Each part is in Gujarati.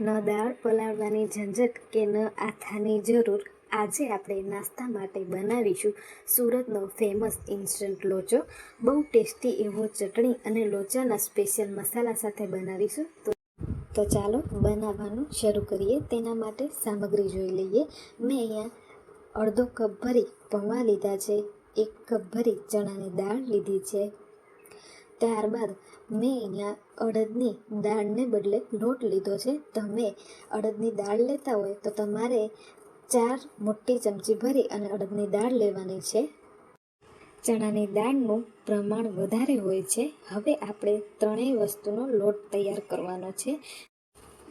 ન દાળ પલાળવાની ઝંઝટ કે ન આથાની જરૂર, આજે આપણે નાસ્તા માટે બનાવીશું સુરતનો ફેમસ ઇન્સ્ટન્ટ લોચો. બહુ ટેસ્ટી એવો ચટણી અને લોચાના સ્પેશિયલ મસાલા સાથે બનાવીશું. તો તો ચાલો બનાવવાનું શરૂ કરીએ. તેના માટે સામગ્રી જોઈ લઈએ. મેં અહીંયા અડધો કપ ભરી પૌવા લીધા છે, એક કપ ભરી ચણાની દાળ લીધી છે ત્યારબાદ મેં અહીંયા અડદની દાળને બદલે લોટ લીધો છે. તમે અડદની દાળ લેતા હોય તો તમારે ચાર મોટી ચમચી ભરી અને અડદની દાળ લેવાની છે. ચણાની દાળનું પ્રમાણ વધારે હોય છે. હવે આપણે ત્રણેય વસ્તુનો લોટ તૈયાર કરવાનો છે.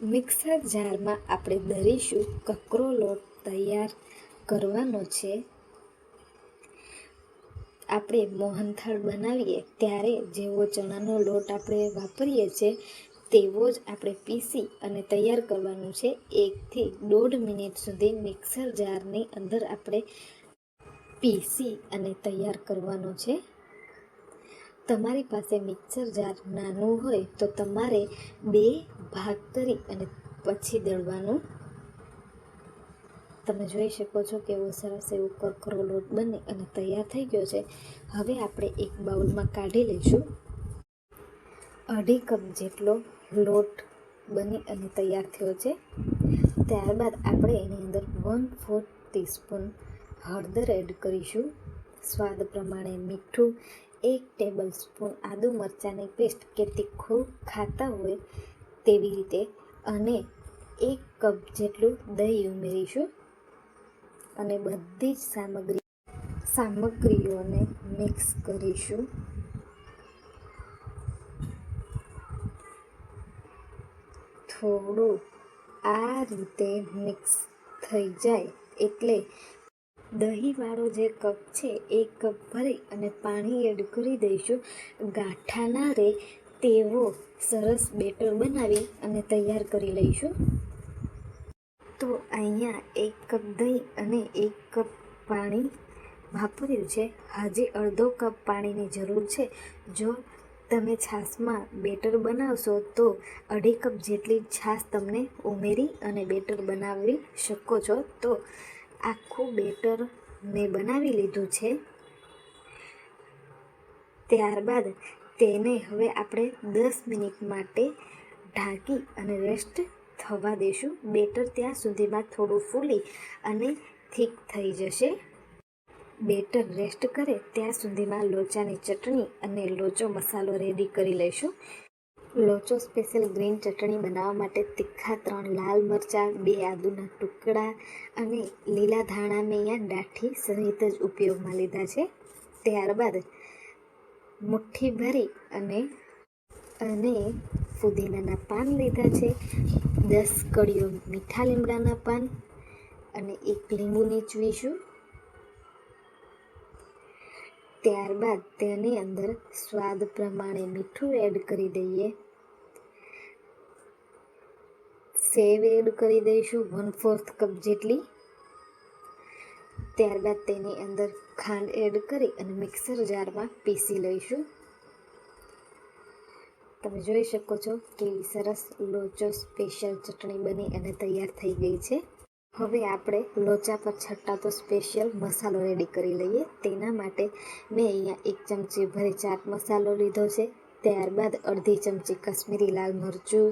મિક્સર જારમાં આપણે દરીશું કકરો લોટ તૈયાર કરવાનો છે. આપણે મોહનથાળ બનાવીએ, ત્યારે જેવો ચણાનો લોટ આપણે વાપરીએ છીએ તેવો જ આપણે પીસી અને તૈયાર કરવાનું છે. એકથી દોઢ મિનિટ સુધી મિક્સર જારની અંદર આપણે પીસી અને તૈયાર કરવાનો છે. તમારી પાસે મિક્સર જાર નાનું હોય તો તમારે બે ભાગ કરી અને પછી દળવાનું. તમે જોઈ શકો છો કેવો સરસ એવો કરકરો લોટ બને અને તૈયાર થઈ ગયો છે. હવે આપણે એક બાઉલમાં કાઢી લઈશું. અઢી કપ જેટલો લોટ બની અને તૈયાર થયો છે. ત્યારબાદ આપણે એની અંદર વન ફોર્થ ટીસ્પૂન હળદર એડ કરીશું. સ્વાદ પ્રમાણે મીઠું, એક ટેબલ સ્પૂન આદુ મરચાંની પેસ્ટ કે તીખું ખાતા હોય તેવી રીતે અને એક કપ જેટલું દહીં ઉમેરીશું. અને બધી જ સામગ્રી સામગ્રીઓને મિક્સ કરીશું. થોડું આ રીતે મિક્સ થઈ જાય એટલે દહીંવાળો જે કપ છે એ કપ ભરી અને પાણી એડ કરી દઈશું. ગાંઠા ના રહે તેવો સરસ બેટર બનાવી અને તૈયાર કરી લઈશું. તો અહીંયા એક કપ દહીં અને એક કપ પાણી વાપર્યું છે. હજી અડધો કપ પાણીની જરૂર છે. જો તમે છાશમાં બેટર બનાવશો તો અઢી કપ જેટલી છાશ તમને ઉમેરી અને બેટર બનાવી શકો છો. તો આખું બેટર મેં બનાવી લીધું છે. ત્યારબાદ તેને હવે આપણે દસ મિનિટ માટે ઢાંકી અને રેસ્ટ થવા દેશું. બેટર ત્યાં સુધીમાં થોડું ફૂલી અને થીક થઈ જશે. બેટર રેસ્ટ કરે ત્યાં સુધીમાં લોચાની ચટણી અને લોચો મસાલો રેડી કરી લઈશું. લોચો સ્પેશિયલ ગ્રીન ચટણી બનાવવા માટે તીખા ત્રણ લાલ મરચાં, બે આદુના ટુકડા અને લીલા ધાણા મેં અહીંયા ડાઠી સહિત જ ઉપયોગમાં લીધા છે. ત્યારબાદ મુઠ્ઠી ભરી અને અને ફુદીનાના પાન લીધા છે. દસ કળીઓ મીઠા લીમડાના પાન અને એક લીંબુ નીચવીશું ત્યારબાદ તેની અંદર સ્વાદ પ્રમાણે મીઠું એડ કરી દઈએ. સેવ એડ કરી દઈશું વન ફોર્થ કપ જેટલી. ત્યારબાદ તેની અંદર ખાંડ એડ કરી અને મિક્સર જારમાં પીસી લઈશું. તમે જોઈ શકો છો કેવી સરસ લોચો સ્પેશિયલ ચટણી બની અને તૈયાર થઈ ગઈ છે. હવે આપણે લોચા પર છટાતો સ્પેશિયલ મસાલો રેડી કરી લઈએ. તેના માટે મેં અહીંયા એક ચમચી ભરી ચાટ મસાલો લીધો છે. ત્યારબાદ અડધી ચમચી કશ્મીરી લાલ મરચું,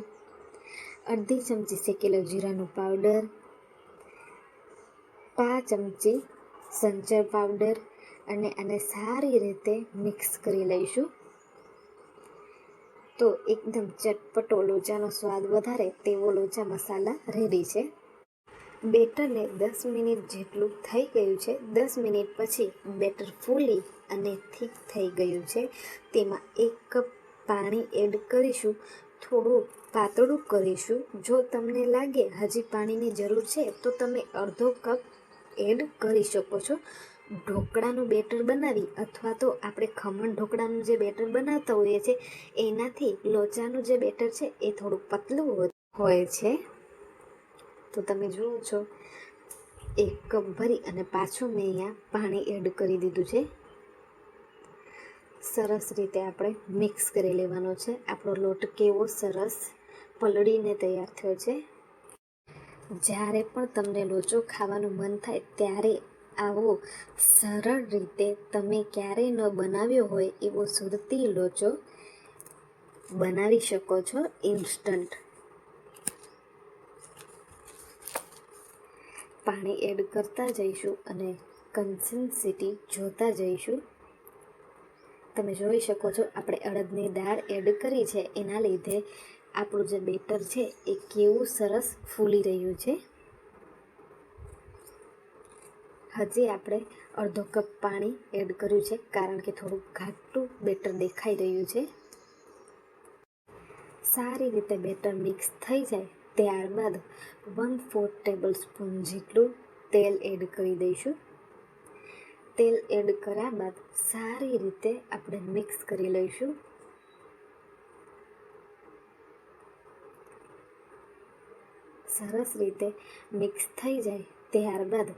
અડધી ચમચી શેકેલો જીરાનો પાવડર પાંચ ચમચી સંચર પાવડર અને આને સારી રીતે મિક્સ કરી લઈશું. તો એકદમ ચટપટો લોચાનો સ્વાદ વધારે તેવો લોચા મસાલા રેડી છે. બેટરને દસ મિનિટ જેટલું થઈ ગયું છે. દસ મિનિટ પછી બેટર ફૂલી અને થીક થઈ ગયું છે. તેમાં એક કપ પાણી એડ કરીશું. થોડું પાતળું કરીશું. જો તમને લાગે હજી પાણીની જરૂર છે, તો તમે અડધો કપ એડ કરી શકો છો. ઢોકળાનું બેટર બનાવી અથવા તો આપણે ખમણ ઢોકળાનું જે બેટર બનાવતા હોઈએ છીએ એનાથી લોચાનું જે બેટર છે, એ થોડું પતલું હોય છે. તો તમે જુઓ છો, એક કપ ભરી અને પાછું મેં અહીંયા પાણી એડ કરી દીધું છે. સરસ રીતે આપણે મિક્સ કરી લેવાનો છે. આપણો લોટ કેવો સરસ પલળીને તૈયાર થયો છે. જ્યારે પણ તમને લોચો ખાવાનું મન થાય ત્યારે આવો. સરળ રીતે તમે ક્યારેય ન બનાવ્યો હોય એવો સુરતી લોચો બનાવી શકો છો ઇન્સ્ટન્ટ પાણી એડ કરતા જઈશું અને કન્સિસ્ટન્સી જોતા જઈશું. તમે જોઈ શકો છો આપણે અડદની દાળ એડ કરી છે. એના લીધે આપણું જે બેટર છે એ કેવું સરસ ફૂલી રહ્યું છે. હજી આપણે અડધો કપ પાણી એડ કર્યું છે, કારણ કે થોડું ઘાટું બેટર દેખાઈ રહ્યું છે. સારી રીતે બેટર મિક્સ થઈ જાય ત્યારબાદ વન ફોર્થ ટેબલ સ્પૂન જેટલું તેલ એડ કરી દઈશું. તેલ એડ કર્યા બાદ સારી રીતે આપણે મિક્સ કરી લઈશું. સરસ રીતે મિક્સ થઈ જાય ત્યારબાદ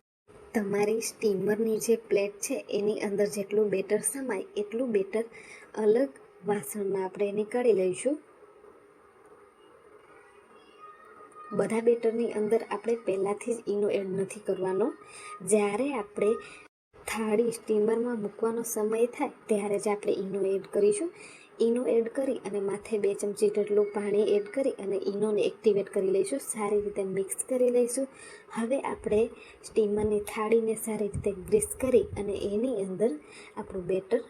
તમારી સ્ટીમરની જે પ્લેટ છે, એની અંદર જેટલું બેટર સમાય, એટલું બેટર અલગ વાસણમાં આપણે એને કાઢી લઈશું. બધા બેટરની અંદર આપણે પહેલાંથી જ ઈનો એડ નથી કરવાનો. જ્યારે આપણે થાળી સ્ટીમરમાં મૂકવાનો સમય થાય, ત્યારે જ આપણે ઈનો એડ કરીશું. ઈનો એડ કરી અને માથે બે ચમચી જેટલું પાણી એડ કરી અને ઈનોને એક્ટિવેટ કરી લઈશું. સારી રીતે મિક્સ કરી લઈશું. હવે આપણે સ્ટીમરની થાળીને સારી રીતે ગ્રીસ કરી અને એની અંદર આપણું બેટર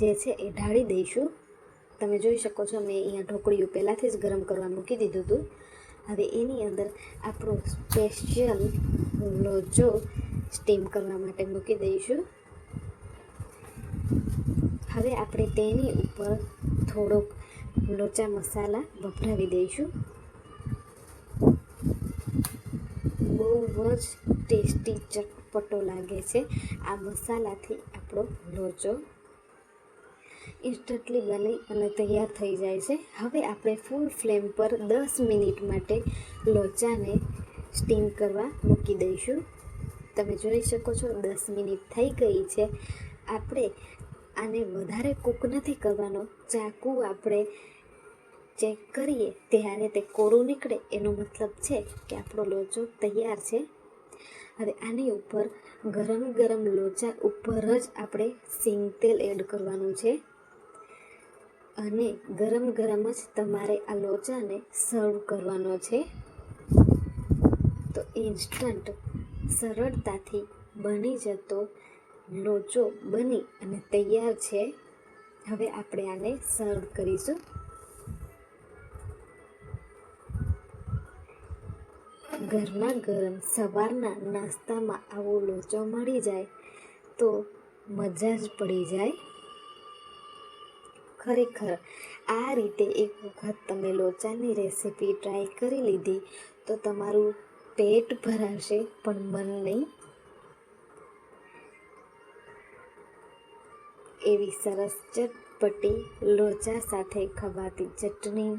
જે છે એ ઢાળી દઈશું. તમે જોઈ શકો છો, મેં અહીંયા ઢોકળીઓ પહેલાંથી જ ગરમ કરવા મૂકી દીધું હતું. હવે એની અંદર આપણો સ્પેશિયલ લોચો સ્ટીમ કરવા માટે મૂકી દઈશું. હવે આપણે તેની ઉપર થોડોક લોચા મસાલા વપરાવી દઈશું. બહુ જ ટેસ્ટી ચટપટો લાગે છે આ મસાલાથી આપણો લોચો ઇન્સ્ટન્ટલી બની અને તૈયાર થઈ જાય છે. હવે આપણે ફૂલ ફ્લેમ પર દસ મિનિટ માટે લોચાને સ્ટીમ કરવા મૂકી દઈશું. તમે જોઈ શકો છો દસ મિનિટ થઈ ગઈ છે. આપણે આને વધારે કૂક નથી કરવાનો. ચાકુ આપણે ચેક કરીએ ત્યારે તે કોરું નીકળે. એનો મતલબ છે કે આપણો લોચો તૈયાર છે. હવે આની ઉપર ગરમ ગરમ લોચા ઉપર જ આપણે સિંગ તેલ એડ કરવાનું છે. અને ગરમ ગરમ જ તમારે આ લોચાને સર્વ કરવાનો છે. તો ઇન્સ્ટન્ટ સરળતાથી બની જતો લોચો બની અને તૈયાર છે. હવે આપણે આને સર્વ કરીશું. ઘરના ગરમ સવારના નાસ્તામાં આવો લોચો મળી જાય તો મજા જ પડી જાય. ખરેખર, આ રીતે એક વખત તમે લોચાની રેસીપી ટ્રાય કરી લીધી તો તમારું પેટ ભરાશે, પણ મન નહીં. એવી સરસ ચટપટી લોચા સાથે ખવાતી ચટણી.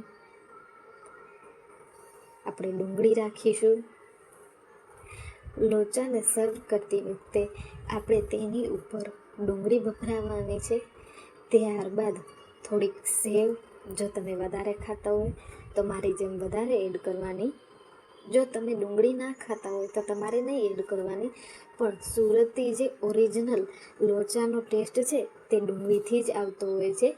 આપણે ડુંગળી રાખીશું. લોચાને સર્વ કરતી વખતે આપણે તેની ઉપર ડુંગળી વપરાવવાની છે. ત્યારબાદ થોડીક સેવ, જો તમે વધારે ખાતા હોય, તો મારી જેમ વધારે એડ કરવાની જો તમે ડુંગળી ના ખાતા હોય તો તમારે નહીં એડ કરવાની, પણ સુરતી જે ઓરિજિનલ લોચાનો ટેસ્ટ છે તે ડુંગળીથી જ આવતો હોય છે.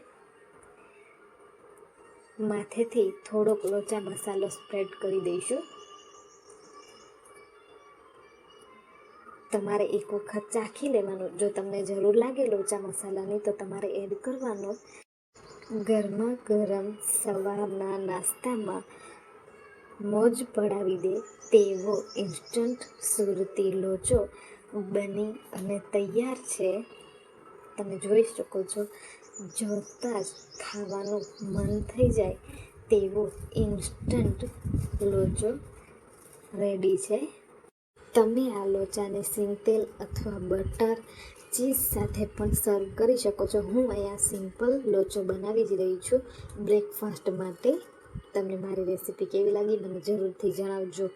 માથેથી થોડોક લોચા મસાલો સ્પ્રેડ કરી દઈશું. તમારે એક વખત ચાખી લેવાનું. જો તમને જરૂર લાગે લોચા મસાલાની, તો તમારે એડ કરવાનો. ગરમા ગરમ સવારના નાસ્તામાં મોજ પડાવી દે તેવો ઇન્સ્ટન્ટ સુરતી લોચો બની અને તૈયાર છે. તમે જોઈ શકો છો જોતાં જ ખાવાનું મન થઈ જાય તેવો ઇન્સ્ટન્ટ લોચો રેડી છે. તમે આ લોચાને સિંગતેલ અથવા બટર ચીઝ સાથે પણ સર્વ કરી શકો છો. હું અહીંયા સિમ્પલ લોચો બનાવી જ રહી છું બ્રેકફાસ્ટ માટે. તમને મારી રેસીપી કેવી લાગી? મને જરૂરથી જણાવજો.